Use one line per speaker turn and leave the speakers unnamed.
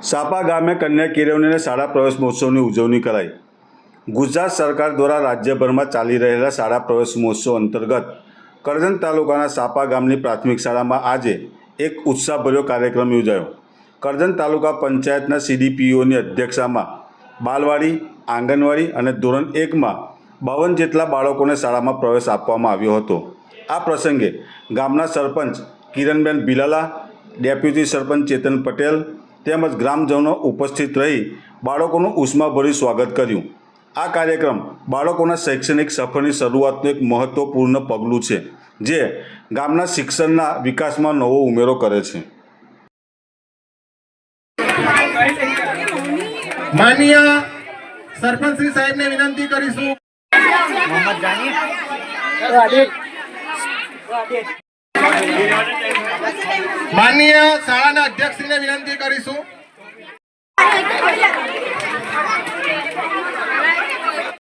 સાપા ગામે કન્યા કેળવણીને શાળા પ્રવેશ મહોત્સવની ઉજવણી કરાઈ. ગુજરાત સરકાર દ્વારા રાજ્યભરમાં ચાલી રહેલા શાળા પ્રવેશ મહોત્સવ અંતર્ગત કરજણ તાલુકાના સાપા ગામની પ્રાથમિક શાળામાં આજે એક ઉત્સાહભર્યો કાર્યક્રમ યોજાયો. કરજણ તાલુકા પંચાયતના સીડીપીઓની અધ્યક્ષામાં બાલવાડી, આંગણવાડી અને ધોરણ એકમાં બાવન જેટલા બાળકોને શાળામાં પ્રવેશ આપવામાં આવ્યો હતો. આ પ્રસંગે ગામના સરપંચ કિરણબેન ભીલાલા ડેપ્યુટી સરપંચ ચેતન પટેલ તેમજ ગ્રામજનો ઉપસ્થિત રહી બાળકોનું ઉષ્માભર્યું સ્વાગત કર્યું. આ કાર્યક્રમ બાળકોના શૈક્ષણિક સફરની શરૂઆતનું એક મહત્વપૂર્ણ પગલું છે, જે ગામના શિક્ષણના વિકાસમાં નવો ઉમેરો કરે છે.
માનીય સરપંચ શાળાના અધ્યક્ષશ્રીને વિનંતી કરીશું